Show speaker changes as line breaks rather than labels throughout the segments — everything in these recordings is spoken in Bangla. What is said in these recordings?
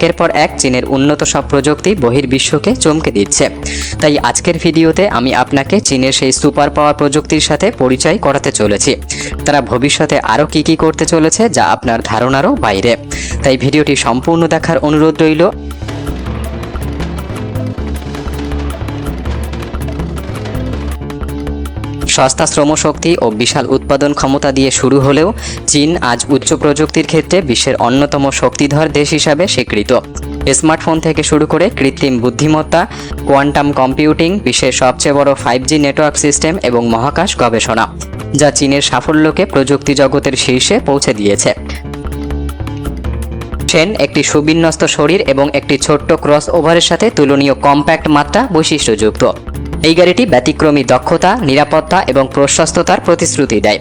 একের পর এক চীনের উন্নত সব প্রযুক্তি বহির্বিশ্বকে চমকে দিচ্ছে। তাই আজকের ভিডিওতে আমি আপনাকে চীনের সেই সুপার পাওয়ার প্রযুক্তির সাথে পরিচয় করাতে চলেছি। তারা ভবিষ্যতে আরও কি কি করতে চলেছে যা আপনার ধারণারও বাইরে। তাই ভিডিওটি সম্পূর্ণ দেখার অনুরোধ রইল। সস্তা শ্রমশক্তি ও বিশাল উৎপাদন ক্ষমতা দিয়ে শুরু হলেও চীন আজ উচ্চ প্রযুক্তির ক্ষেত্রে বিশ্বের অন্যতম শক্তিধর দেশ হিসাবে স্বীকৃত। স্মার্টফোন থেকে শুরু করে কৃত্রিম বুদ্ধিমত্তা, কোয়ান্টাম কম্পিউটিং, বিশ্বের সবচেয়ে বড় ফাইভ জি নেটওয়ার্ক সিস্টেম এবং মহাকাশ গবেষণা, যা চীনের সাফল্যকে প্রযুক্তি জগতের শীর্ষে পৌঁছে দিয়েছে। সেন একটি সুবিন্যস্ত শরীর এবং একটি ছোট্ট ক্রস ওভারের সাথে তুলনীয় কম্প্যাক্ট মাত্রা বৈশিষ্ট্যযুক্ত। এই গাড়িটি ব্যতিক্রমী দক্ষতা, নিরাপত্তা এবং প্রশস্ততার প্রতিশ্রুতি দেয়।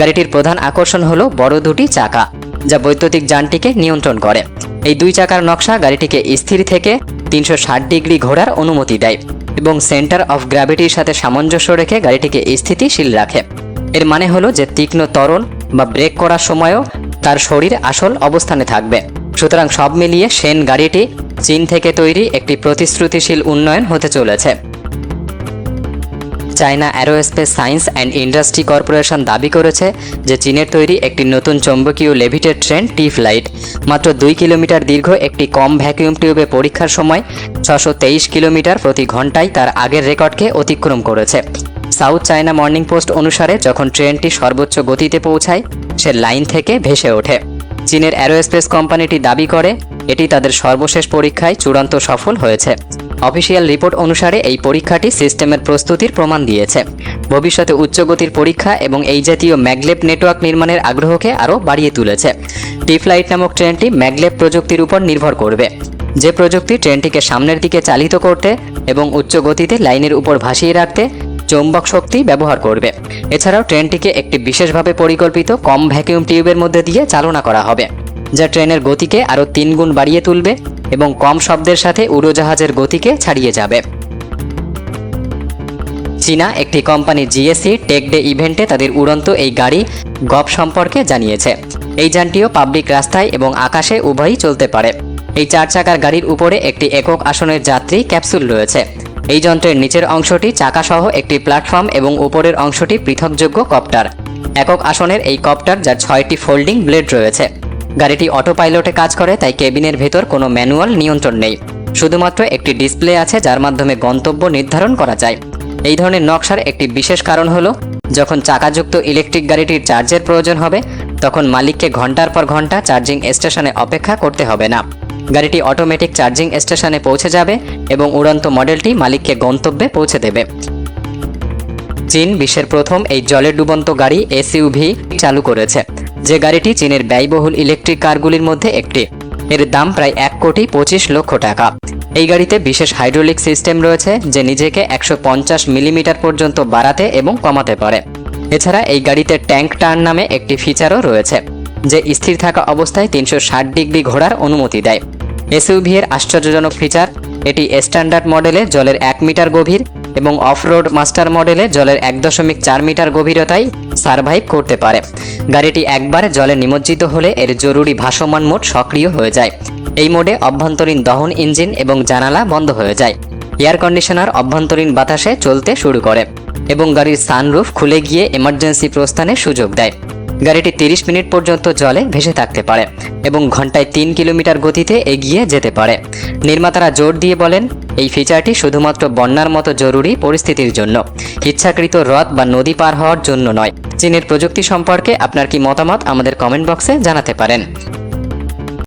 গাড়িটির প্রধান আকর্ষণ হল বড় দুটি চাকা, যা বৈদ্যুতিক যানটিকে নিয়ন্ত্রণ করে। এই দুই চাকার নকশা গাড়িটিকে স্থির থেকে তিনশো ষাট ডিগ্রি ঘোরার অনুমতি দেয় এবং সেন্টার অফ গ্র্যাভিটির সাথে সামঞ্জস্য রেখে গাড়িটিকে স্থিতিশীল রাখে। এর মানে হলো যে তীক্ষ্ণ ত্বরণ বা ব্রেক করার সময়ও তার শরীর আসল অবস্থানে থাকবে। সুতরাং সব মিলিয়ে সেন গাড়িটি চীন থেকে তৈরি একটি প্রতিশ্রুতিশীল উন্নয়ন হতে চলেছে। China aerospace science and industry corporation দাবি করেছে যে চীনের তৈরি একটি নতুন চৌম্বকীয় লেভিটেড ট্রেন টি ফ্লাইট মাত্র দুই কিলোমিটার দীর্ঘ একটি কম ভ্যাকিউম টিউবে পরীক্ষার সময় ছশো কিলোমিটার প্রতি ঘন্টায় তার আগের রেকর্ডকে অতিক্রম করেছে। সাউথ চায়না মর্নিং পোস্ট অনুসারে যখন ট্রেনটি সর্বোচ্চ গতিতে পৌঁছায়, সে লাইন থেকে ভেসে ওঠে। চীনের অ্যারোস্পেস কোম্পানিটি দাবি করে, এটি তাদের সর্বশেষ পরীক্ষায় চূড়ান্ত সফল হয়েছে। অফিসিয়াল রিপোর্ট অনুসারে এই পরীক্ষাটি সিস্টেমের প্রস্তুতির প্রমাণ দিয়েছে। ভবিষ্যতে উচ্চগতির পরীক্ষা এবং এই জাতীয় ম্যাগলেপ নেটওয়ার্ক নির্মাণের আগ্রহকে আরও বাড়িয়ে তুলেছে। টি ফ্লাইট নামক ট্রেনটি ম্যাগলেপ প্রযুক্তির উপর নির্ভর করবে। যে প্রযুক্তি ট্রেনটিকে সামনের দিকে চালিত করতে এবং উচ্চ গতিতে লাইনের উপর ভাসিয়ে রাখতে চৌম্বক শক্তি ব্যবহার করবে। এছাড়াও ট্রেনটিকে একটি বিশেষভাবে পরিকল্পিত কম ভ্যাকিউম টিউবের মধ্যে দিয়ে চালনা করা হবে, যা ট্রেনের গতিকে আরও তিন গুণ বাড়িয়ে তুলবে। এবং কম শব্দের সাথে উড়োজাহাজের গতিকে ছাড়িয়ে যাবে। চীনা একটি কোম্পানি জিএসসি টেক ডে ইভেন্টে তাদের উড়ন্ত এই গাড়ি গপ সম্পর্কে জানিয়েছে। এই যানটিও পাবলিক রাস্তায় এবং আকাশে উভয়ই চলতে পারে। এই চার চাকার গাড়ির উপরে একটি একক আসনের যাত্রী ক্যাপসুল রয়েছে। এই যন্ত্রের নিচের অংশটি চাকাসহ একটি প্ল্যাটফর্ম এবং উপরের অংশটি পৃথকযোগ্য কপ্টার। একক আসনের এই কপ্টার, যার ছয়টি ফোল্ডিং ব্লেড রয়েছে। গাড়িটি অটো পাইলটে কাজ করে, তাই কেবিনের ভেতর কোনো ম্যানুয়াল নিয়ন্ত্রণ নেই। শুধুমাত্র একটি ডিসপ্লে আছে, যার মাধ্যমে গন্তব্য নির্ধারণ করা যায়। এই ধরনের নকশার একটি বিশেষ কারণ হলো, যখন চাকাযুক্ত ইলেকট্রিক গাড়িটির চার্জের প্রয়োজন হবে, তখন মালিককে ঘণ্টার পর ঘণ্টা চার্জিং স্টেশনে অপেক্ষা করতে হবে না। গাড়িটি অটোমেটিক চার্জিং স্টেশনে পৌঁছে যাবে এবং উড়ন্ত মডেলটি মালিককে গন্তব্যে পৌঁছে দেবে। চীন বিশ্বের প্রথম এই জলে ডুবন্ত গাড়ি এসইউভি চালু করেছে। যে গাড়িটি চীনের ব্যয়বহুল ইলেকট্রিক কারগুলির মধ্যে একটি। এর দাম প্রায় এক কোটি পঁচিশ লক্ষ টাকা। এই গাড়িতে বিশেষ হাইড্রোলিক সিস্টেম রয়েছে, যে নিজেকে একশো পঞ্চাশ মিলিমিটার পর্যন্ত বাড়াতে এবং কমাতে পারে। এছাড়া এই গাড়িতে ট্যাঙ্ক টার্ন নামে একটি ফিচারও রয়েছে, যে স্থির থাকা অবস্থায় তিনশো ষাট ডিগ্রি ঘোরার অনুমতি দেয়। এসইউভি এর আশ্চর্যজনক ফিচার, এটি স্ট্যান্ডার্ড মডেলে জলের এক মিটার গভীর এবং অফরোড মাস্টার মডেলে জলের এক দশমিক চার মিটার গভীরতায় সার্ভাইভ করতে পারে। গাড়িটি একবার জলে নিমজ্জিত হলে এর জরুরি ভাসমান মোড সক্রিয় হয়ে যায়। এই মোডে অভ্যন্তরীণ দহন ইঞ্জিন এবং জানালা বন্ধ হয়ে যায়। এয়ার কন্ডিশনার অভ্যন্তরীণ বাতাসে চলতে শুরু করে এবং গাড়ির সানরুফ খুলে গিয়ে এমার্জেন্সি প্রস্থানের সুযোগ দেয়। গাড়িটি তিরিশ মিনিট পর্যন্ত জলে ভেসে থাকতে পারে এবং ঘন্টায় তিন কিলোমিটার গতিতে এগিয়ে যেতে পারে। নির্মাতারা জোর দিয়ে বলেন, এই ফিচারটি শুধুমাত্র বন্যার মতো জরুরি পরিস্থিতির জন্য। ইচ্ছাকৃত হ্রদ বা নদী পার হওয়ার জন্য নয়। চীনের প্রযুক্তি সম্পর্কে আপনার কি মতামত আমাদের কমেন্ট বক্সে জানাতে পারেন।